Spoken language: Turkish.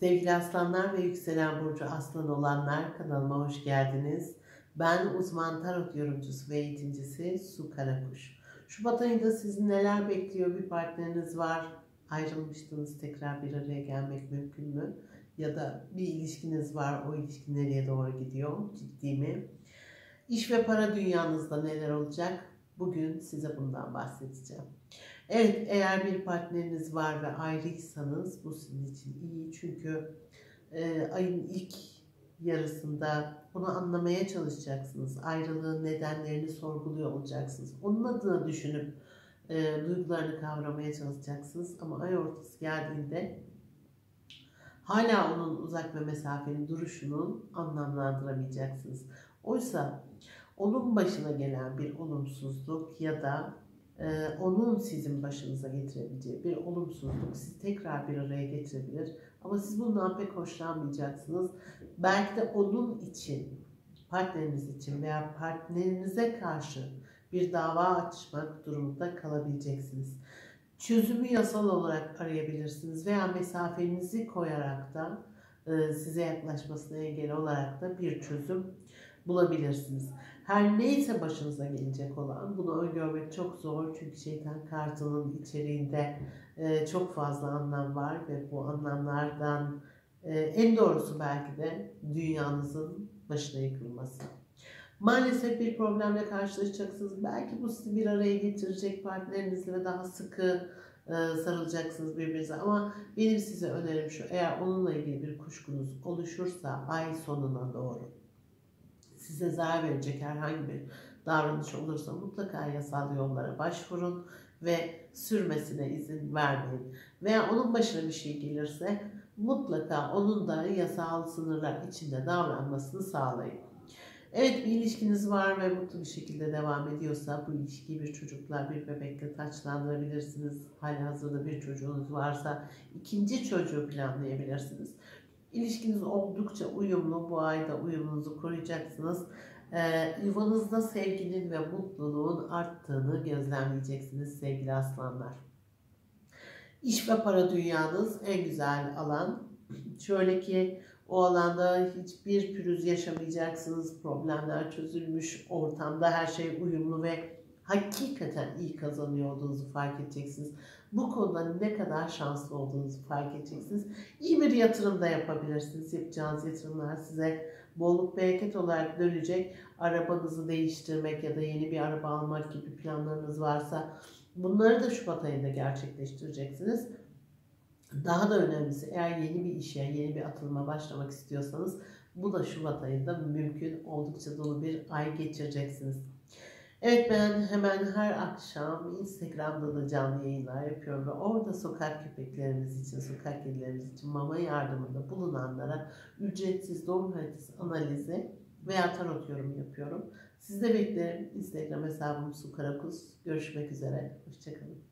Sevgili aslanlar ve yükselen burcu aslan olanlar kanalıma hoş geldiniz. Ben uzman tarot yorumcusu ve eğitimcisi Su Karakuş. Şubat ayında sizi neler bekliyor? Bir partneriniz var, ayrılmıştınız, tekrar bir araya gelmek mümkün mü? Ya da bir ilişkiniz var, o ilişki nereye doğru gidiyor? Ciddi mi? İş ve para dünyanızda neler olacak? Bugün size bundan bahsedeceğim. Evet eğer bir partneriniz var ve ayrıysanız bu sizin için iyi. Çünkü e, ayın ilk yarısında bunu anlamaya çalışacaksınız. Ayrılığın nedenlerini sorguluyor olacaksınız. Onun adına düşünüp e, duygularını kavramaya çalışacaksınız. Ama ay ortası geldiğinde hala onun uzak ve mesafeli duruşunun anlamlandıramayacaksınız. Oysa onun başına gelen bir olumsuzluk ya da onun sizin başınıza getirebileceği bir olumsuzluk sizi tekrar bir araya getirebilir. Ama siz bundan pek hoşlanmayacaksınız. Belki de onun için, partneriniz için veya partnerinize karşı bir dava açmak durumunda kalabileceksiniz. Çözümü yasal olarak arayabilirsiniz veya mesafenizi koyarak da e, size yaklaşmasına engel olarak da bir çözüm bulabilirsiniz. Her neyse başınıza gelecek olan bunu öngörmek çok zor çünkü şeytan kartının içeriğinde e, çok fazla anlam var ve bu anlamlardan e, en doğrusu belki de dünyanızın başına yıkılması. Maalesef bir problemle karşılaşacaksınız. Belki bu sizi bir araya getirecek partnerinizle ve daha sıkı e, sarılacaksınız birbirinize. Ama benim size önerim şu. Eğer onunla ilgili bir kuşkunuz oluşursa ay sonuna doğru size zarar verecek herhangi bir davranış olursa mutlaka yasal yollara başvurun ve sürmesine izin vermeyin. Veya onun başına bir şey gelirse mutlaka onun da yasal sınırlar içinde davranmasını sağlayın. Evet bir ilişkiniz var ve mutlu bir şekilde devam ediyorsa bu ilişkiyi bir çocukla, bir bebekle taçlandırabilirsiniz. Hali hazırda bir çocuğunuz varsa ikinci çocuğu planlayabilirsiniz. İlişkiniz oldukça uyumlu. Bu ayda uyumunuzu koruyacaksınız. Ee, yuvanızda sevginin ve mutluluğun arttığını gözlemleyeceksiniz sevgili aslanlar. İş ve para dünyanız en güzel alan. Şöyle ki o alanda hiçbir pürüz yaşamayacaksınız. Problemler çözülmüş ortamda her şey uyumlu ve hakikaten iyi kazanıyor olduğunuzu fark edeceksiniz. Bu konuda ne kadar şanslı olduğunuzu fark edeceksiniz. İyi bir yatırım da yapabilirsiniz. Yapacağınız yatırımlar size bolluk bereket olarak dönecek. Arabanızı değiştirmek ya da yeni bir araba almak gibi planlarınız varsa bunları da Şubat ayında gerçekleştireceksiniz. Daha da önemlisi eğer yeni bir işe, yeni bir atılma başlamak istiyorsanız bu da Şubat ayında mümkün oldukça dolu bir ay geçireceksiniz. Evet ben hemen her akşam Instagram'da da canlı yayınlar yapıyorum ve orada sokak köpeklerimiz için, sokak kedilerimiz için mama yardımında bulunanlara ücretsiz doğum haritası analizi veya tarot yorum yapıyorum. Siz de beklerim. Instagram hesabım Su Karakus. Görüşmek üzere. Hoşçakalın.